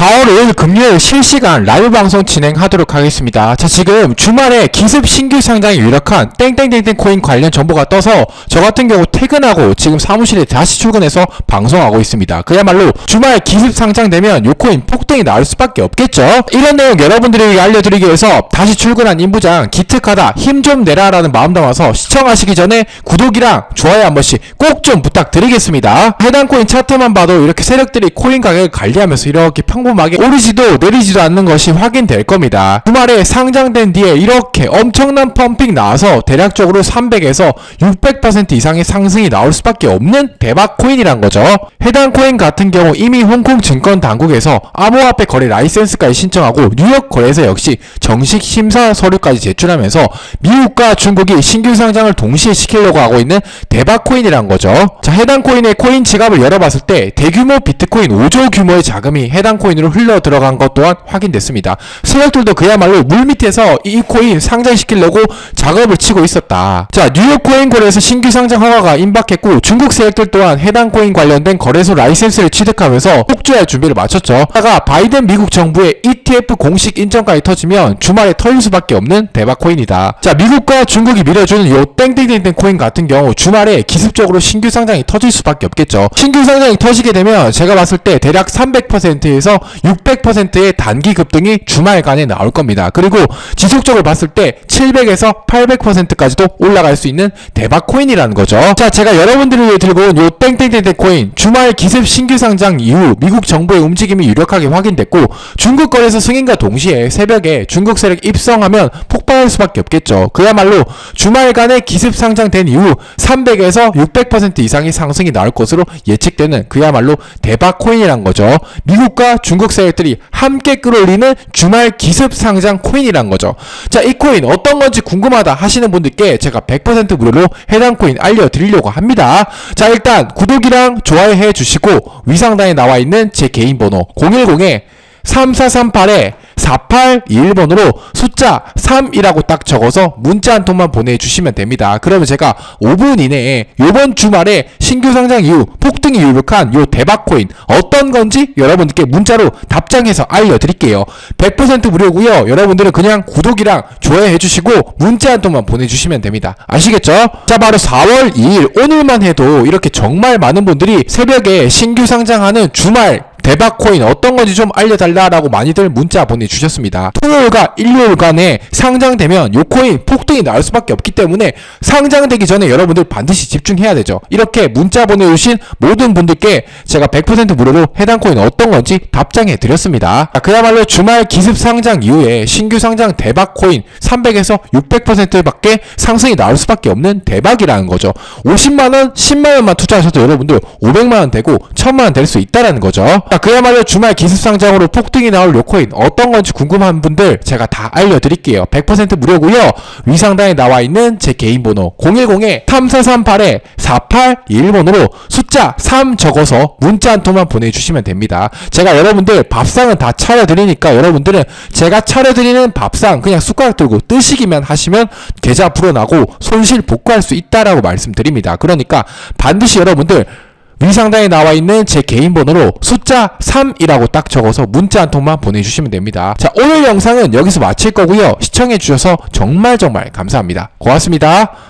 4월 5일 금요일 실시간 라이브 방송 진행하도록 하겠습니다. 자, 지금 주말에 기습 신규 상장에 유력한 땡땡땡땡 코인 관련 정보가 떠서 저 같은 경우 퇴근하고 지금 사무실에 다시 출근해서 방송하고 있습니다. 그야말로 주말 기습 상장되면 요 코인 폭등이 나올 수밖에 없겠죠? 이런 내용 여러분들에게 알려드리기 위해서 다시 출근한 임부장 기특하다 힘 좀 내라라는 마음 담아서 시청하시기 전에 구독이랑 좋아요 한 번씩 꼭 좀 부탁드리겠습니다. 해당 코인 차트만 봐도 이렇게 세력들이 코인 가격을 관리하면서 이렇게 평범 하게 오르지도 내리지도 않는 것이 확인될 겁니다. 주말에 상장된 뒤에 이렇게 엄청난 펌핑 나와서 대략적으로 300에서 600% 이상의 상승이 나올 수밖에 없는 대박 코인이란 거죠. 해당 코인 같은 경우 이미 홍콩 증권 당국에서 암호화폐 거래 라이센스까지 신청하고 뉴욕 거래소 역시 정식 심사 서류까지 제출하면서 미국과 중국이 신규 상장을 동시에 시키려고 하고 있는 대박 코인이란 거죠. 자, 해당 코인의 코인 지갑을 열어봤을 때 대규모 비트코인 5조 규모의 자금이 해당 코인으로 흘러 들어간 것 또한 확인됐습니다. 세력들도 그야말로 물 밑에서 이 코인 상장시키려고 작업을 치고 있었다. 자, 뉴욕 코인 거래에서 신규 상장 허가가 임박했고 중국 세력들 또한 해당 코인 관련된 거래소 라이센스를 취득하면서 폭주할 준비를 마쳤죠. 하다가 바이든 미국 정부의 ETF 공식 인정까지 터지면 주말에 터질 수밖에 없는 대박 코인이다. 자, 미국과 중국이 밀어주는 요 땡땡땡땡 코인 같은 경우 주말에 기습적으로 신규 상장이 터질 수밖에 없겠죠. 신규 상장이 터지게 되면 제가 봤을 때 대략 300%에서 600%의 단기 급등이 주말간에 나올 겁니다. 그리고 지속적으로 봤을 때 700에서 800%까지도 올라갈 수 있는 대박 코인이라는 거죠. 자, 제가 여러분들을 위해 들고 온 요 땡땡땡땡 코인 주말 기습 신규 상장 이후 미국 정부의 움직임이 유력하게 확인됐고 중국 거래소 승인과 동시에 새벽에 중국 세력 입성하면 폭발할 수밖에 없겠죠. 그야말로 주말간에 기습 상장된 이후 300에서 600% 이상의 상승이 나올 것으로 예측되는 그야말로 대박 코인이란 거죠. 미국과 중국 세력들이 함께 끌어올리는 주말 기습 상장 코인이란 거죠. 자, 이 코인 어떤 건지 궁금하다 하시는 분들께 제가 100% 무료로 해당 코인 알려드리려고 합니다. 자, 일단 구독이랑 좋아요 해 주시고 위상단에 나와 있는 제 개인 번호 010에 3438에 4821번으로 숫자 3이라고 딱 적어서 문자 한 통만 보내주시면 됩니다. 그러면 제가 5분 이내에 요번 주말에 신규 상장 이후 폭등이 유력한 요 대박 코인 어떤 건지 여러분들께 문자로 답장해서 알려드릴게요. 100% 무료고요. 여러분들은 그냥 구독이랑 좋아요 해주시고 문자 한 통만 보내주시면 됩니다. 아시겠죠? 자 바로 4월 2일 오늘만 해도 이렇게 정말 많은 분들이 새벽에 신규 상장하는 주말 대박 코인 어떤 건지 좀 알려달라라고 많이들 문자 보내주셨습니다. 토요일과 일요일간에 상장되면 요 코인 폭등이 나올 수밖에 없기 때문에 상장되기 전에 여러분들 반드시 집중해야 되죠. 이렇게 문자 보내주신 모든 분들께 제가 100% 무료로 해당 코인 어떤 건지 답장해 드렸습니다. 아, 그야말로 주말 기습 상장 이후에 신규 상장 대박 코인 300에서 600%밖에 상승이 나올 수밖에 없는 대박이라는 거죠. 50만 원, 10만 원만 투자하셔도 여러분들 500만 원 되고 1000만 원 될 수 있다라는 거죠. 자, 그야말로 주말 기습상장으로 폭등이 나올 요코인 어떤 건지 궁금한 분들 제가 다 알려드릴게요. 100% 무료고요. 위상단에 나와 있는 제 개인 번호 010-3438에 4821번으로 숫자 3 적어서 문자 한 통만 보내주시면 됩니다. 제가 여러분들 밥상은 다 차려드리니까 여러분들은 제가 차려드리는 밥상 그냥 숟가락 들고 뜨시기만 하시면 계좌 불어나고 손실 복구할 수 있다라고 말씀드립니다. 그러니까 반드시 여러분들 위 상단에 나와 있는 제 개인 번호로 숫자 3이라고 딱 적어서 문자 한 통만 보내주시면 됩니다. 자, 오늘 영상은 여기서 마칠 거고요. 시청해주셔서 정말 정말 감사합니다. 고맙습니다.